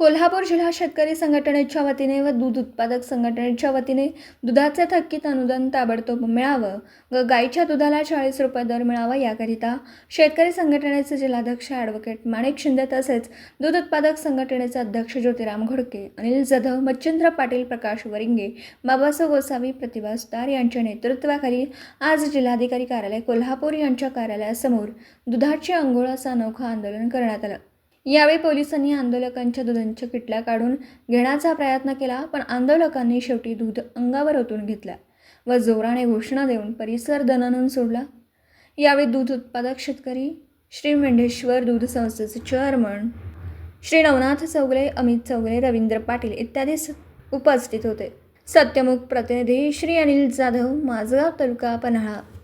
कोल्हापूर जिल्हा शेतकरी संघटनेच्या वतीने व दूध उत्पादक संघटनेच्या वतीने दुधाचे थकीत अनुदान ताबडतोब मिळावं व गाईच्या दुधाला चाळीस रुपये दर मिळावा याकरिता शेतकरी संघटनेचे जिल्हाध्यक्ष ॲडव्होकेट माणिक शिंदे तसेच दूध उत्पादक संघटनेचे अध्यक्ष ज्योतिराम घोडके अनिल जाधव मच्छिंद्र पाटील प्रकाश वरिंगे बाबासाहेब गोसावी प्रतिभा सुतार यांच्या नेतृत्वाखाली आज जिल्हाधिकारी कार्यालय कोल्हापूर यांच्या कार्यालयासमोर दुधाची अंघोळ असा अनोखा आंदोलन करण्यात आलं. यावेळी पोलिसांनी आंदोलकांच्या दुधांच्या किटल्या काढून घेण्याचा प्रयत्न केला पण आंदोलकांनी शेवटी दूध अंगावर ओतून घेतला व जोराने घोषणा देऊन परिसर दणानून सोडला. यावेळी दूध उत्पादक शेतकरी श्री मेंढेश्वर दूध संस्थेचे चेअरमन श्री नवनाथ चौगले अमित चौगले रवींद्र पाटील इत्यादी उपस्थित होते. सत्यमुख प्रतिनिधी श्री अनिल जाधव माझगाव तालुका पन्हाळा.